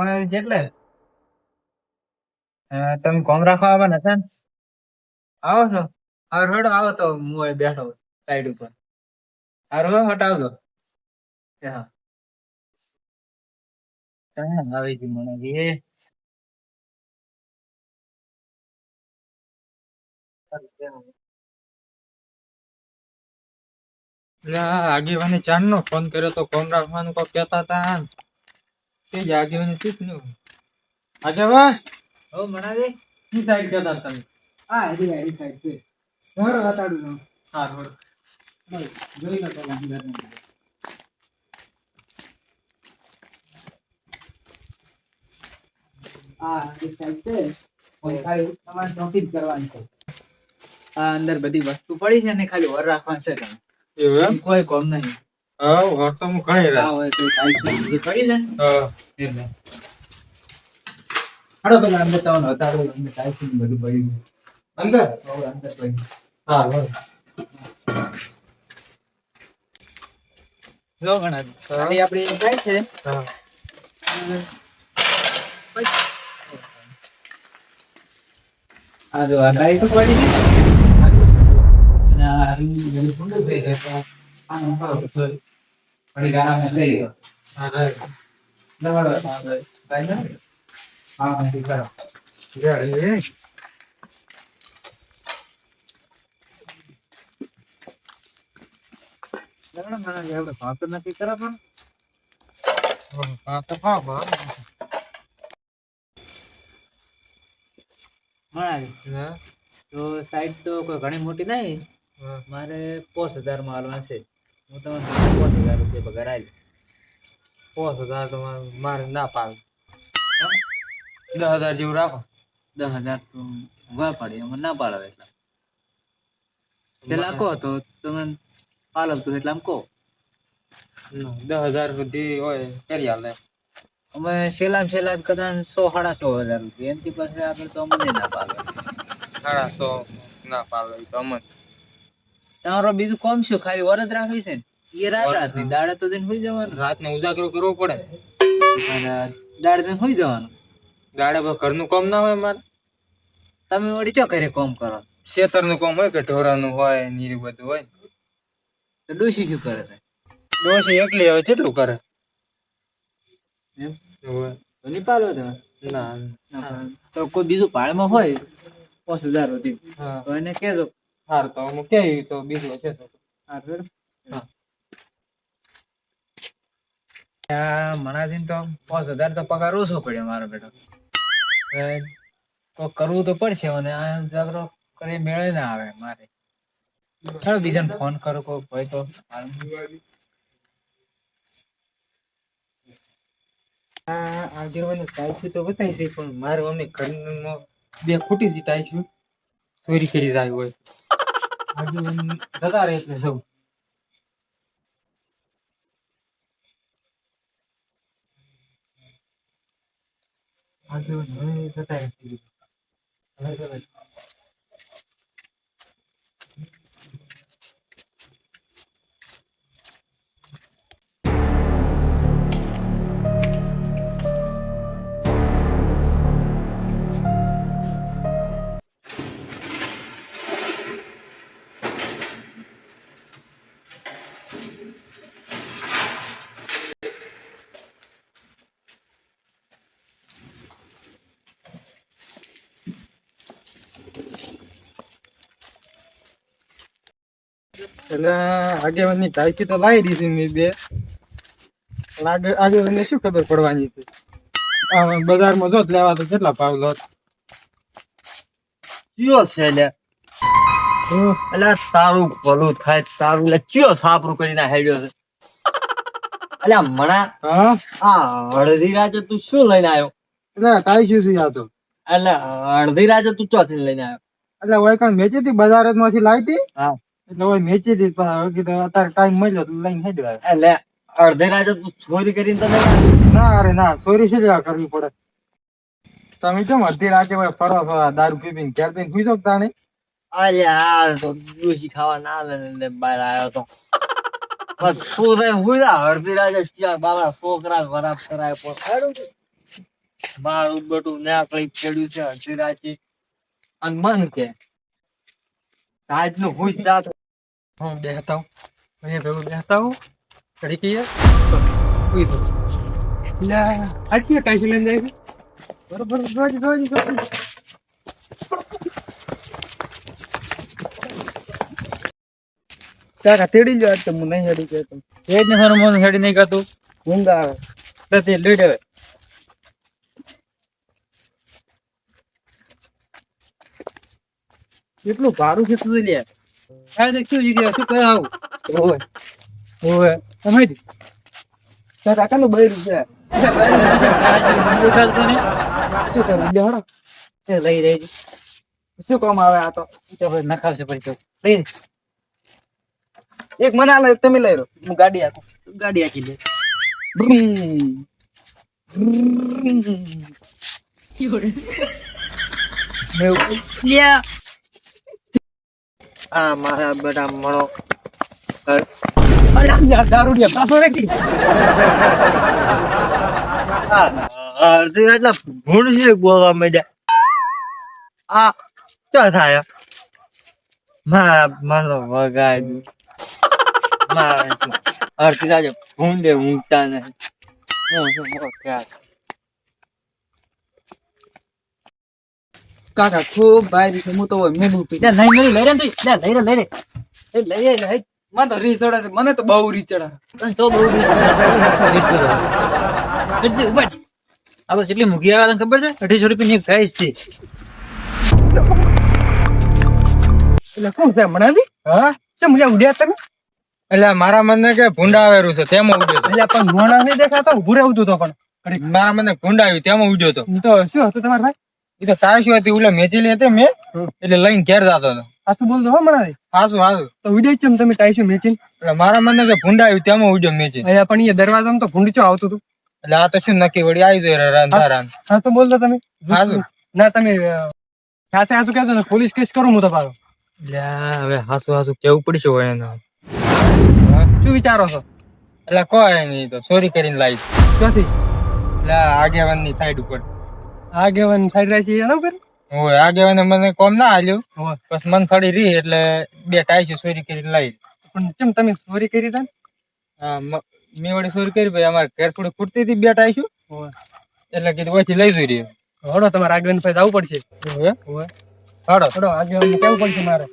પણ જેટલે. તમે કોમ રાખવા આવવાના હતા આવો છો? હવે હડો, આવો તો હું અહીં બેઠો સાઈડ ઉપર. હારું હવે હટાવજો. હા. આવી ગઈ મને એ. આગેવાની ચાંદ નો ફોન કર્યો તો કોમ રાખવાનું કોઈ કહેતા હતા? તે જાગ્યો આગેવાની ચૂપનું આગેવાન? ઓ મનાજી. શું સાઈડ કહેતા હતા તમે? હા હરી હરી સાઈડ છે. ઘર બતાડું છું. સારું બસ, જોઈ લો પેલા સાઈડ છે. પણ તમારે નોટિસ કરવાની છે. આ અંદર બધી વસ્તુ પડી છે ને ખાલી ઓર રાખવાનું છે તમે. એવું એમ? કોઈ કોમ નહીં. હા હું ઘણી આ હોય તો ને બધી પડી હા. એટલે હાડો પેલા અંદર ને બધું હવે અંદર પડી હા બરાબર. જો ઘણા ગાડી આપણી જાય છે. હા. આ જો આ ગાડી તો પડી છે અને આ આ નંબર ગાના ગાડામાં જઈ ગયો હા ભાઈ નવાડો ભાઈ. ભાઈ હા હા ઠીક કરો પણ હા? તો હા. હા? તો સાઈડ તો કોઈ ઘણી મોટી નહીં. મારે પોસ હજારમાં હાલવા છે. હું તમને પોસ હજાર રૂપિયા પગાર આવી પાંચ હજાર તમારે મારે- ના પાડ. દસ હજાર જેવું રાખો. દસ હજાર તો વા પડે એમાં ના પાડે એટલા. પેલા કહો તો તમે પાલવતું એટલે આમ કહો દસ હજાર સુધી હોય કરી હાલે અમે છેલ્લા છેલ્લા કદાચ સો સાડા સો હજાર રૂપિયા. એનથી પછી આગળ તો અમને ના પાડે. સાડા સો ના પાડે તો અમન. તમારો બીજું કોમ શું ખાલી વરદ રાખવી છે ને? એ રાત રાતની. દાડે તો જઈને સુઈ જવાનું. રાતને ઉજાગરો કરવો પડે. અને દાડે જઈને સુઈ જવાનું. દાડે ઘરનું કામ ના હોય મારે? તમે વળી ચો ઘરે કોમ કરો? ખેતરનું કામ હોય કે ઢોરાનું હોય ને એ બધું હોય? તો ડોસી શું કરે ડોસી એકલી હવે કેટલું કરે? એમ? હોય. તો તમે? ના ના, તો કોઈ બીજું ભાડમાં હોય પાંચ હજાર સુધી. તો એને કહેજો હાર તો હું કે તો બીજું છે તો. હા. તો પાંચ હજાર તો પગાર ઓછો પડ્યો મારો બેટો. તો કરવું તો પડશે અને આ જાગરો કરી મેળે ના આવે મારે. ચાલો બીજાને ફોન કરો કોઈ હોય તો. આગેવાની ટાઈસી તો બતાવી દઈ પણ મારે અમે ઘરમાં બે ખોટી સી ટાઈસી ચોરી કરી જાય હોય. જતા રહે એટલે સૌ આગેવાની હવે જતા રહે એટલે આગેવાની ટાઈકી તો લાવી દીધી મેં બે. પણ આગે આગેવાનને શું ખબર પડવાની છે? બજારમાં જોત લેવા તો કેટલા ભાવ લોત? ચિયો છે લે? એટલે તારું ભલું થાય તારું એટલે કયો સાપરું કરીને હેડ્યો છે? એટલે મણા હા? આ હળદી રાજે તું શું લઈને આવ્યો? એટલે ટાઈસી છે આ તો. એટલે હળદી રાજે તું ચોથી લઈને આવ્યો. એટલે ઓય કાંઈ મેચી હતી બજારમાંથી લાવી હતી હા. એટલે ઓય મેચી હતી પણ કીધું અત્યારે ટાઈમ મળ્યો તો લઈને હેડ્યો એટલે અડધી રાતે ચોરી કરીને ના અરે ના સોરી શું કરવી પડે? તમે કેમ અડધી રાતે ફરવા ફરવા દારૂ પી પીને ઘેર જઈને સુઈ શકતા નહીં? અરે આ તો ડોશી ખાવા ના બહાર આવ્યો તો. અડધી રાતે બાબા છોકરા ખરાબ કરાય પણ સારું મારું બટું ના કઈ ખેડ્યું છે અડધી રાતે. અને મન કે આજનું હું જાત હું બેસતા હું. અહીંયા ભેગું બેસતા હું. ઘડી કહીએ. ઉઈ તો. એટલે આજે કાંઈ લઈને જાય છે? બરોબર રોજ રોજ રોજ. તારા ચડી લ્યો તો હું નહીં હેડી છે તો એ જ ને મારું હેડી નહીં કરતું. ઊંઘ આવે. તો લીડ આવે કેટલું ભારું કેટલું છે તો કેવું છે કે શું કરે આવું ઓય ઓવે તમે જ તારા કાકાનું બૈરું શું શું આવે આ તો નખાવશે પછી લઈ એક મને આલો એક તમે લઈ લો હું ગાડી આખું ગાડી આખી લે આ મારા બેટા મણો દારૂ લ્યો પાછો વેકી આ અડધી રાતના ભૂંડ છે બોલવા આ ક્યાં થાય? મારા મારો વગાય મારા ભૂંડે ઊંઘતા નહીં હું શું વગાડ. કાકા ખૂબ ભાઈ હું તો મેં મેનું પી લે નહીં નહીં લઈ રે તું. લઈ રે લઈ રે. એ લઈ લઈ મને તો રીચડા મને તો બહુ રી ચડે પણ તો બહુ વીટ કરો. એટલે ઊભા જ. આ બસ એટલી મૂકી આવે ખબર છે? અઢીસો રૂપિયાની એક પ્રાઇસ છે. એટલે શું છે મનાવી હા? કેમ લ્યા ઉડ્યા તમે એટલે મારા મને કે ભૂંડા આવેલું છે તેમાં ઉડ્યો એટલે પણ મોણા નહીં દેખાતો ઉભું રહેવું તું તો પણ. મારા મને ભૂંડા આવ્યું તેમાં ઉડ્યો હતો તો શું હતું તમારે ભાઈ? એ તો તારી હતી ઓલા મેચેલી હતી મેં એટલે લઈને ઘેર જતો હતો. હાસુ બોલતો હો મને હાસું હાસું તો ઉડે કેમ તમે ટાઈશું મેચીને એટલે મારા મને જે ભૂંડા આવ્યું તેમાં ઉડ્યો મેચી અહીંયા પણ એ દરવાજામાં તો ભૂંડી ચો આવતું હતું એટલે આ તો શું નક્કી વળી આવી જાય રાંધા હા તો બોલતો તમે. હાસુ ના તમે હાસે હાસુ કહેજો ને પોલીસ કેસ કરું હું તો પાછો. એટલે હવે હાસુ હાસુ કેવું પડશે હોય એને. શું વિચારો છો? એટલે કોઈ નહીં તો ચોરી કરીને લાવી ક્યાંથી? એટલે આગેવાનની સાઈડ ઉપર. આગેવાન સાઈડ રાખી એના ઉપર હોય આગેવાને મને કોમ ના આલ્યું. બસ મન થોડી રહી એટલે બે ટાઈસી ચોરી કરી લાવી પણ કેમ તમે ચોરી કરી? હા, મ- મેં વળી ચોરી કરી ભાઈ અમારે ઘેર થોડી ખૂટતી હતી બે ટાઈસી એટલે કીધું ઓછી લઈ જઈ રહી હડો તમારે આગેવાન પાસે જવું પડશે. હવે હડો. હાડો આગેવાન કેવું પડશે મારે?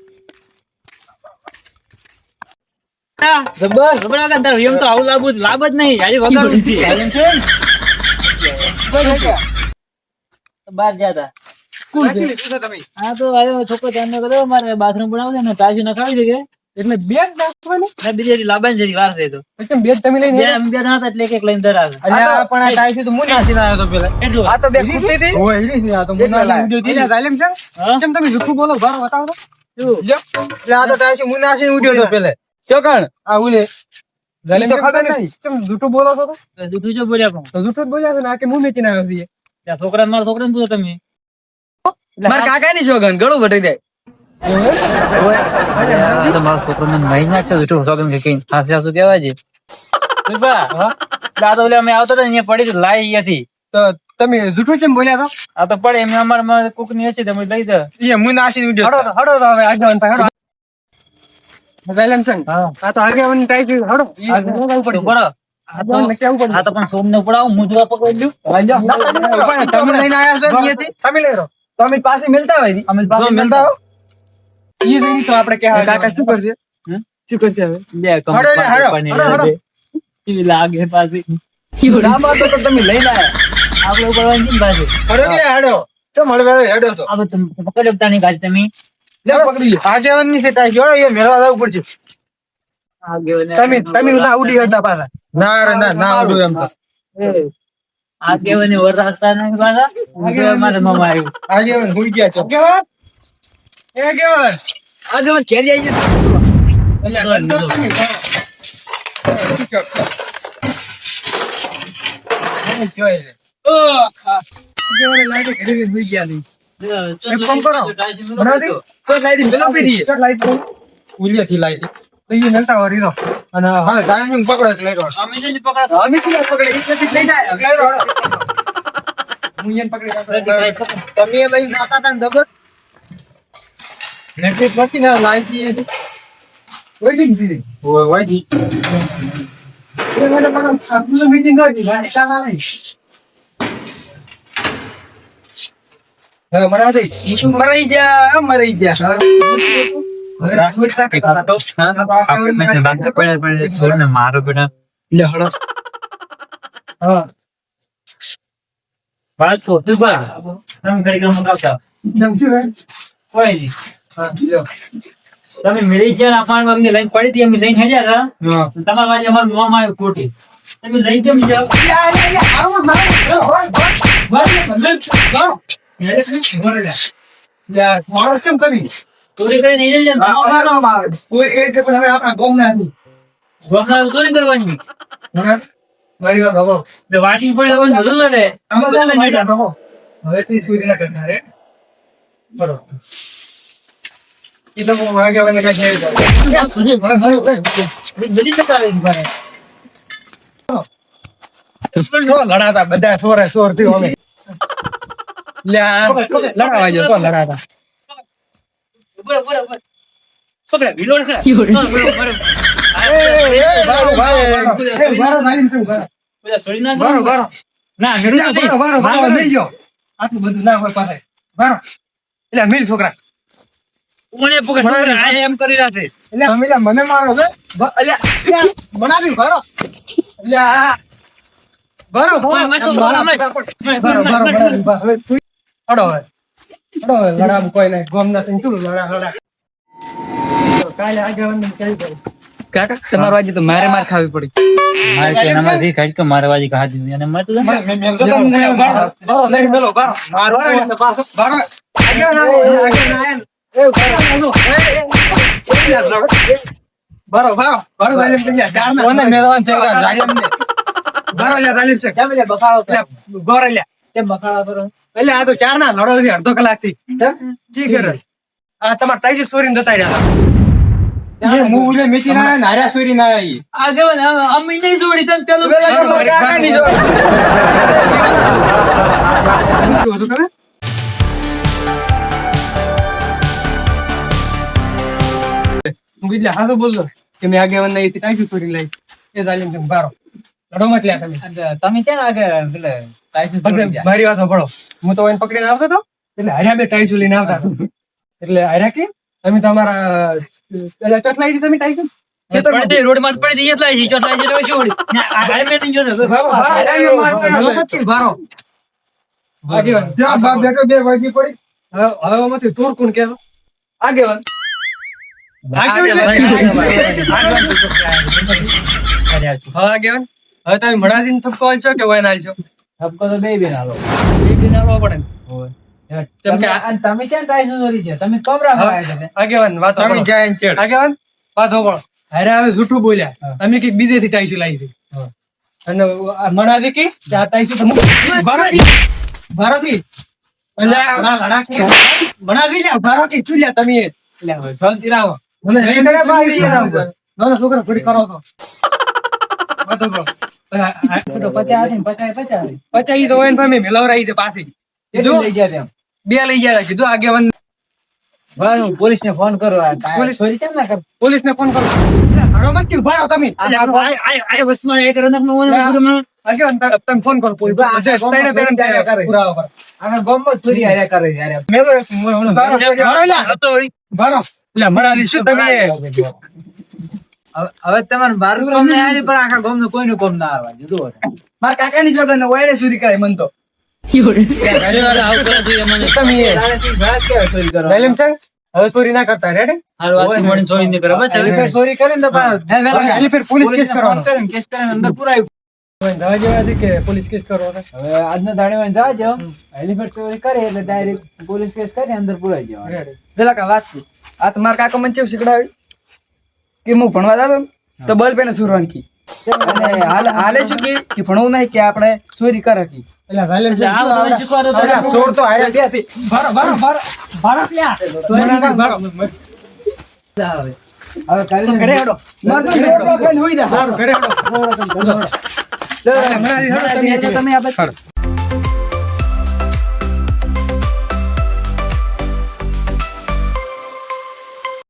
જબર જબર આગળ તારે એમ તો આવું લાભ જ લાભ જ નહીં. આજે વગર છે. બહાર જતા છે? હા તો હવે છોકરો ત્યાં કરો મારે બાથરૂમ બનાવું છે ને તાજી નખાવી દે એટલે બેગ નાખવાની? ને બીજી હજી જેવી વાર થઈ તો. બેગ તમે લઈને બે બે જણા એટલે એક લઈને દર આવે આ પણ આ ટાઈસી તો મું નાખીને આવ્યો તો પેલા. એટલું આ તો બેગ ખૂટતી હતી? હોય છે, આ તો મું નાખીને ઉડ્યો એટલે છે? કેમ તમે ઝુકુ બોલો? બાર બતાવો તો. એટલે આ તો ટાઈસી મું નાખીને ઉડ્યો તો પેલે. ચોકણ. આ ઉલે જાલિમ તો ખબર નહીં. કેમ જુઠ્ઠું બોલો તો? જૂઠું જો બોલ્યા પણ. તો જ બોલ્યા છો ને કે મું મેકીને આવ્યો છીએ ત્યાં છોકરા મારા છોકરાને પૂછો તમે. મારા કાકાની સોગન ગળું ઘટી જાય. તો મારો છોકરો મને મારી નાખશે જૂઠું સોગન કે કઈ હાસે હાસુ કહેવાય છે. બા ઓલે અમે આવતા હતા ને અહીંયા પડી લાઈ અહીંયાથી. તો તમે જુઠ્ઠું કેમ બોલ્યા તો આ તો પડે એમને અમારે કુકની હશે તમે લઈ દે એ મું નાખીને ઉડ્યો હડો તો હડો તો હવે આગેવાન હડો. હા. આ તો આગેવાન ટાઈપ હડો. બરાબર. આ તો આગેવાનને કેવું પડશે આ તો પણ સોમને ઉપડાવું હું જોવા પકડી લ્યું તમે લઈને આવ્યા છો અહીંયાથી? તમે લઈ રહ્યો તો અમે પાસે મિલતા હોય અમે જો મિલતા હો? એ જઈને તો આપણે કે કાકા શું કરશે? શું કરશે હવે? બે કમ હડો હડો, પાણી હડો, હડો. દે. કેવી લાગે પાછી. ડાબા તો તો તમે લઈને આયા આપણે ઉપડવાની કેમ પાછી? હડો કે હેડો? ચમ હળવે હેડો તો. આ તમે પકડી શકતા નહીં ગાડી તમે. લે પકડી આજે ની જોડો એ મેળવા જવું પડશે. તમે તમે ના ઉડી હડતા પાછા. ના રે ના ના આવડું એમ તો. વર રાખતા નહીં પાછા. ઊભો મામા આવ્યું. આગેવાન ભૂલ ગયા છો. આગેવાન? એ આગેવાન આગળ ઘેર જાય છે. જોઈ લે. આગેવાને લાઈટે. ઘરે જઈને સુઈ ગયા નહીં. એક કામ કરો. બનાવતી? તો લાઈટ ઈ પેલો પીરી. તો લાઈટ પીરી. ઉલિયાથી લાવી હતી. તો ઈ નડતા વળી રહો. અને હા, હા ટાઈમિંગ પકડો એટલે લઈ લો. અમે જઈને પકડા અમે શું ના પકડે? ઈ નથી લઈને આયા. લઈ રહો, હળો. હું એને પકડી રાખું. તમે એ લઈને જાતા હતા ને જબર નેટવર્ક નથી ને લાઈટ વેઇટિંગ છે ઓય વાજી એ મને પણ આપણું મીટિંગ કરી લાઈટ આવા નહીં હવે મરા જઈશ મરાઈ જા મરાઈ જા તમે ઘડી મંગાવતા ગયા આપણને અમને લઈને પડી હતી અમે લઈને હેડ્યા હતા તમારા વાજે અમારું મોં માં આવ્યું ખોટી તમે લઈ કેમ જાઓ યાર કેમ કરી ચોરી કરી નહીં લઈ જાય કોઈ એ કે પણ હવે આપણા ગોમ નથી ગોખલા ચોરી કરવાની મારી વાત હવે એટલે વાંચી પડી તો બધું લડે આમાં તો મારી વાત હવે હવેથી ચોરી ના કરતા બરોબર એ તો હું વાગે કઈ છે બધી ટકા લડાતા બધા? સોરે સોરથી અમે લડાવા જો તો લડાતા. ના છોકરા. મને મારો બનાવી બારો ઓય, મેં તો બારો, મેં- બારો, બારો, બનાવી, બારો. હવે તું અડો હવે અડો હવે લડાવું કોઈ નહીં ગોમ ના થઈને શું લડા લડા કાલે આગેવાનને કહી દઉં. કાકા તમારો આજે તો મારે માર ખાવી પડી મારે કે એનામાં રી ખાઈ તો મારે વાજી. અને મેં તો મેં- મેં- બારો, બારો. બારો. બારો, બારો, બારો, ગયા. ચાર ના. બારો, છે. કેમ. કેમ બખાડા કરો? એટલે આ તો ચાર ના લડો છે અડધો કલાકથી ઠીક છે? આ તમારે ટાઈજી ચોરીને જતા રહ્યા હું ઉલે મેચી ના આવ્યા ને ના આવી. આગેવાન અમે- નહીં જોડી તમે? હું બીજા હાથો બોલતો કે મેં આગેવાન નહીં ટાઈજી ચોરી લાવી. એ તાલીમ તમે બારો લડો મત લ્યા તમે. તમે ક્યાં આગળ મારી વાત સાંભળો. હું તો એને પકડીને આવતો હતો. એટલે હાર્યા બે ટાઈટ લઈને આવતા એટલે હાર્યા કે તમે તમારા પેલા ચટલાઈ છે તમે તે રોડમાં પડી એટલા જ ઈ ચોટલા જેટલા શું વળી? ને આ- આ મેં નહીં જોતો. આગેવાન બાપ બે વાગી પડી. હવે હવે આમાંથી ચોર કોણ કહેતો? આગેવાન આગેવાન હવે તમે મણાજીને ઠપકો આલશો કે વાયન આલશો? ઠપકો તો બે બેન આલો બે દિન આલવા પડે. ને. કેમ કે તમે તમે ક્યાં ટાઈસન છોડી છે? તમે કમ રાખવા આગેવાન વાત તમે જાય છેડ. આગેવાન વાત સાંભળો. અરે હવે જૂઠું બોલ્યા. હા. તમે કંઈક બીજેથી ટાઈસી લાવી છે. અને આ મનાજી કે આ ટાઈસી તો મૂકી. ભારતી ભારતી એટલે આ લડાકી મનાજી લ્યા ભારતી શું લ્યા તમે? એટલે શાંતિ રાખો. મને લઈ ગયા ભાઈ નાના છોકરા ઘડી કરો તો. વાત. આ- તો ને હોય ને ભાઈ મિલાવરાઈ છે પાછી. જો લઈ ગયા તેમ. બે લઈ ગયા કીધું આગેવાન પોલીસ ને ફોન કરો. પોલીસ- કેમ ના પોલીસ ને ફોન કરો. હરો મત કીધું ભાઈ તમે. આ- આ એક ઓલું આગેવાન તમે ફોન કરો પોલીસ ત્રણે કરે. પર. આના ચોરી હાર્યા કરે છે હાર્યા. મેં તો બારો બારો હતો વળી. બારો. લ્યા, શું તમે? હવે હવે તમારે મારું કામ નહીં હારી પણ આખા ગામનું કોઈનું કામ ના આવવા જુદું હોય. મારા જોગર ને ઓયડે સુરી કરાય મન તો. ઘરે વાળા આવું કરે મને. ના તો પોલીસ કેસ. જવા જેવા કરો હવે આજનો દાડે માં જાજો હેલિફેટ ચોરી કરે એટલે ડાયરેક્ટ પોલીસ કેસ કરી અંદર પુરાઈ જવાનું. પેલા કા વાત. આ તમારા કાકા મને કેવું શીખડાવ્યું? કે હું ભણવા જાતો તો બલ પેને સુરવાન કી અને હાલ હાલે શું કે કે ભણવું નહીં કે આપણે ચોરી કરે કી એટલે હાલે શીખવાડો તો આયા બારો બારો બારો ભર ક્યાં બારો હવે કરીને ઘરે હડો માર તો ઘરે હડો ઘરે હેડો તમે આ